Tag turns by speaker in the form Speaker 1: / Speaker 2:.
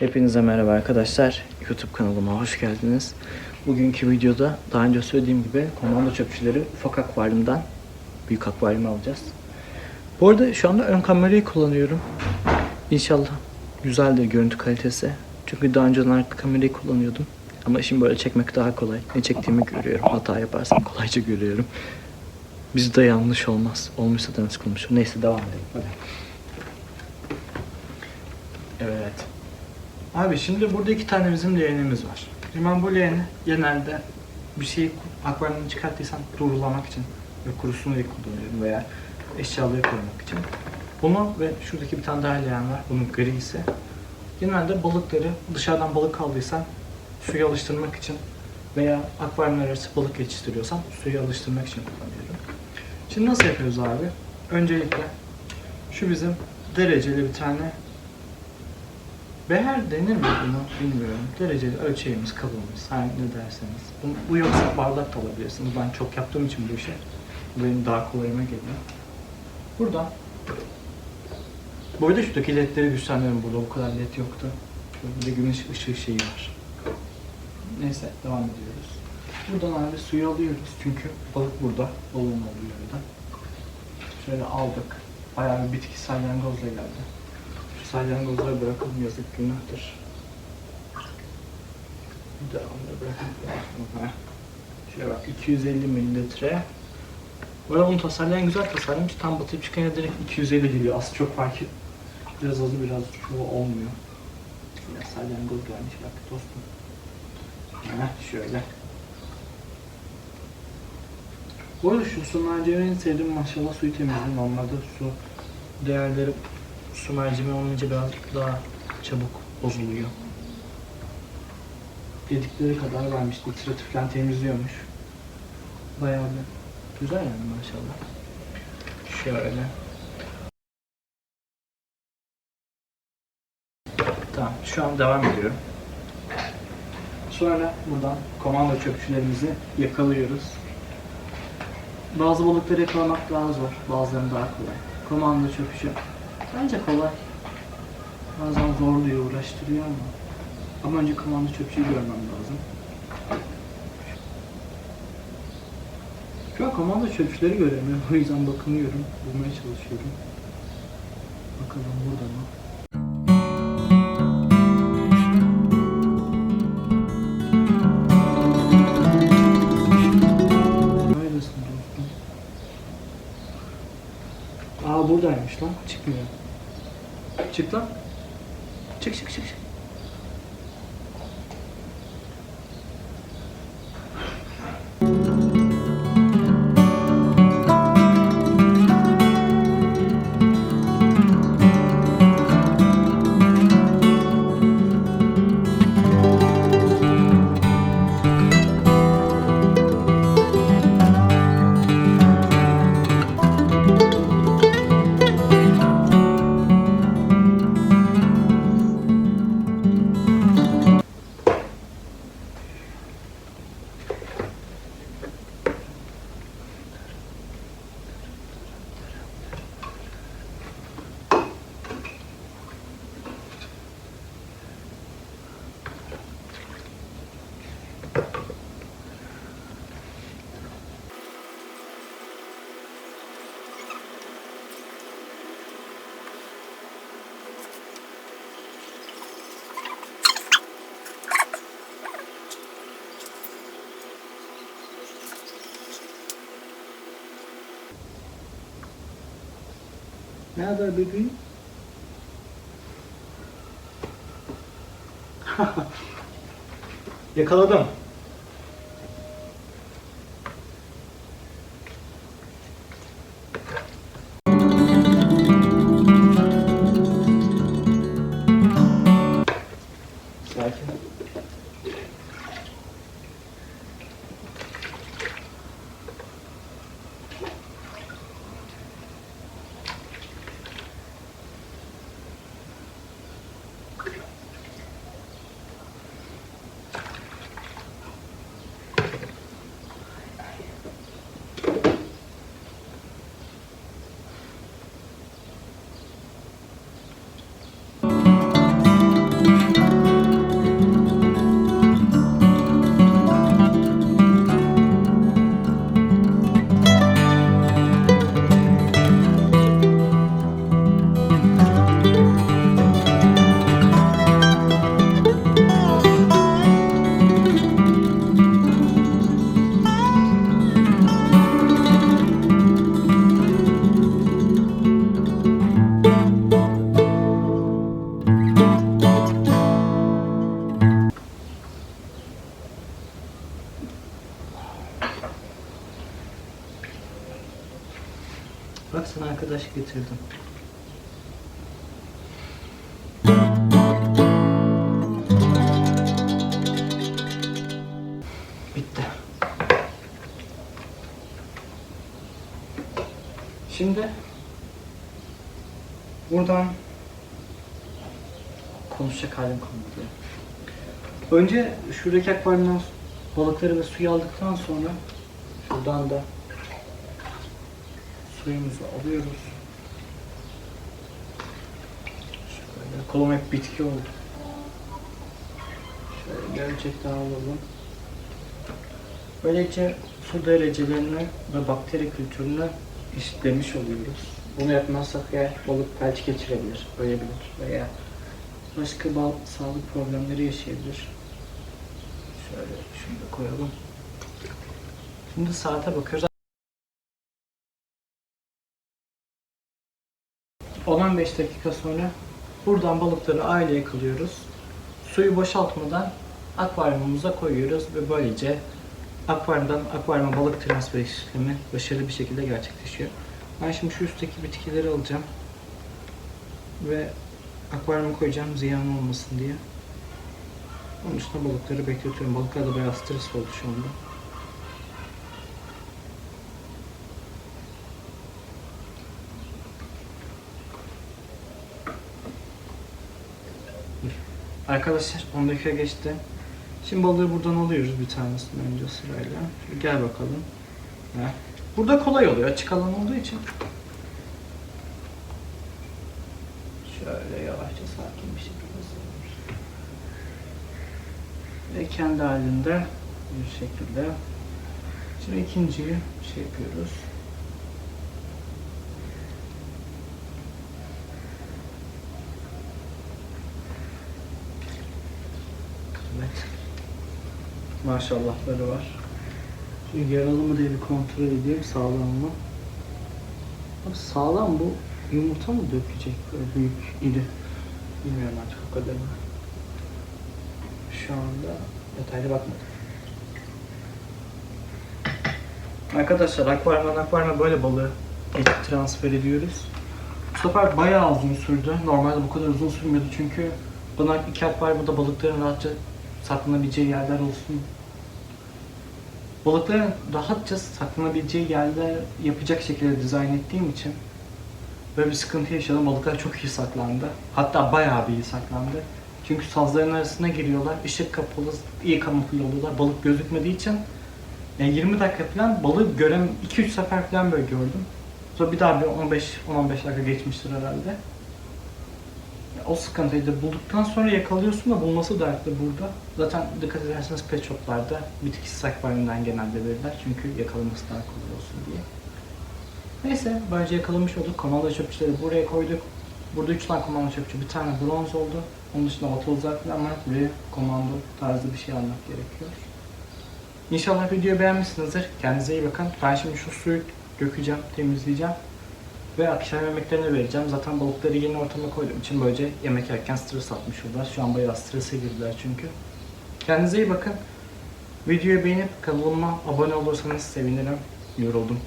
Speaker 1: Hepinize merhaba arkadaşlar. YouTube kanalıma hoş geldiniz. Bugünkü videoda daha önce söylediğim gibi komando çöpçüleri ufak akvaryumdan büyük akvaryum alacağız. Bu arada şu anda ön kamerayı kullanıyorum. İnşallah güzeldir görüntü kalitesi. Çünkü daha önceden arka kamerayı kullanıyordum. Ama şimdi böyle çekmek daha kolay. Ne çektiğimi görüyorum. Hata yaparsam kolayca görüyorum. Bizde yanlış olmaz. Olmuşsa da nasıl. Neyse devam edelim. Hadi. Evet. Abi şimdi burada iki tane bizim leğenimiz var. Hemen bu leğeni genelde bir şeyi akvaryumdan çıkarttıysam durulamak için ve kurusunu diye kullanıyorum veya eşyaları korumak için. Bunu ve şuradaki bir tane daha leğen var. Bunun grisi. Genelde balıkları dışarıdan balık aldıysam suya alıştırmak için veya akvaryumlar arası balık yetiştiriyorsam suya alıştırmak için kullanıyorum. Şimdi nasıl yapıyoruz abi? Öncelikle şu bizim dereceli bir tane Beher denir mi bunu bilmiyorum. Dereceli ölçeğimiz, kabımız, her ne derseniz. Bu, bu yoksa bardak da alabilirsiniz. Ben çok yaptığım için bu. Bu benim daha kolayıma geliyor. Buradan. Bu arada şuradaki ledleri güçlendiriyorum burada. Bu kadar led yoktu. Şöyle bir de güneş ışığı şeyi var. Neyse devam ediyoruz. Buradan abi suyu alıyoruz çünkü balık burada. Balığın olduğu yerden. Şöyle aldık. Bayağı bir bitki salyangozla geldi. Şu salyangozları bırakalım yazık günahtır. Devamlı bırakalım. Heh. Şöyle bak 250 mililitre. Bu arada bunu tasarlayan güzel tasarlamış. Tam batırıp çıkınca direkt 250 geliyor. Aslında çok fark. Biraz azı biraz çoğu olmuyor. Biraz salyangoz gelmiş bak dostum. Heh, şöyle. Bu arada şu su merceğini en sevdiğim maşallah suyu temizliği. Normalde su değerleri su mercimeği olmayınca biraz daha çabuk bozuluyor. Dedikleri kadar vermiş. Nitratı falan temizliyormuş. Bayağı bir güzel yani maşallah. Şöyle. Tamam şu an devam ediyorum. Sonra buradan komando çöpçülerimizi yakalıyoruz. Bazı balıkları yakalamak daha zor, bazılarını daha kolay. Komando çöpçü bence kolay. Bazen zorluyor, uğraştırıyor ama. Ama önce komando çöpçüyü görmem lazım. Şu an komando çöpçüleri göremiyorum. O yüzden bakınıyorum, bulmaya çalışıyorum. Bakalım burada mı? Buradaymış lan. Çıkmıyor. Çık lan. Çık çık çık. çık. Ne haber bebeğim? Yakaladım. Thank you. Bak sana arkadaş getirdim. Bitti. Şimdi buradan konuşacak halim kalmadı. Önce şuradaki akvaryumdan balıkları ve suyu aldıktan sonra şuradan da suyumuzu alıyoruz. Şöyle kolum hep bitki oldu. Şöyle gerçekten alalım. Böylece su derecelerini ve bakteri kültürünü işlemiş oluyoruz. Bunu yapmazsak ya balık felç geçirebilir, ölebilir veya başka bal sağlık problemleri yaşayabilir. Şöyle şunu da koyalım. Şimdi saate bakıyoruz. 10-15 dakika sonra buradan balıkları aileye kılıyoruz. Suyu boşaltmadan akvaryumumuza koyuyoruz ve böylece akvaryumdan akvaryuma balık transfer işlemi başarılı bir şekilde gerçekleşiyor. Ben şimdi şu üstteki bitkileri alacağım ve akvaryuma koyacağım ziyan olmasın diye. Onun üstüne balıkları bekletiyorum. Balıklar da bayağı stres oldu şu anda. Arkadaşlar 10 dakika geçti. Şimdi balığı buradan alıyoruz bir tanesini önce sırayla. Şöyle gel bakalım. Ha. Burada kolay oluyor açık alan olduğu için. Şöyle yavaşça sakin bir şekilde Ve kendi halinde bir şekilde. Şimdi ikinciyi şey yapıyoruz. Evet. Maşallahları var. Şimdi yaralı diye bir kontrol edeyim sağlam mı? Abi sağlam bu yumurta mı dökecek böyle büyük iri? Bilmiyorum artık o kadarını. Şu anda detaylı bakmadım. Arkadaşlar akvaryumdan akvaryuma böyle balığı transfer ediyoruz. Bu sefer bayağı uzun sürdü. Normalde bu kadar uzun sürmüyordu çünkü bana iki akvaryumda balıkların rahatça saklanabileceği yerler olsun. Balıkların rahatça saklanabileceği yerler yapacak şekilde dizayn ettiğim için böyle bir sıkıntı yaşadım. Balıklar çok iyi saklandı. Hatta bayağı bir iyi saklandı. Çünkü sazların arasına giriyorlar. ışık kapalı, iyi kamufle oluyorlar. Balık gözükmediği için yani 20 dakika falan balığı görem 2-3 sefer falan böyle gördüm. Sonra bir daha bir 15 10-15 dakika geçmiştir herhalde. O sıkıntıyı da bulduktan sonra yakalıyorsun da bulması dertli burada. Zaten dikkat ederseniz pet shoplarda bitkisiz akvaryumdan genelde verirler. Çünkü yakalaması daha kolay olsun diye. Neyse böylece yakalamış olduk. Komando çöpçüleri buraya koyduk. Burada 3 tane komando çöpçü, bir tane bronz oldu. Onun dışında otoluzlar falan var ve komando tarzı bir şey almak gerekiyor. İnşallah videoyu beğenmişsinizdir. Kendinize iyi bakın. Ben şimdi şu suyu dökeceğim, temizleyeceğim. Ve akşam yemeklerini vereceğim. Zaten balıkları yeni ortama koyduğum için böylece yemek yerken stres atmış oldular. Şu an bayağı strese girdiler çünkü. Kendinize iyi bakın. Videoyu beğenip kanalıma abone olursanız sevinirim. Yoruldum.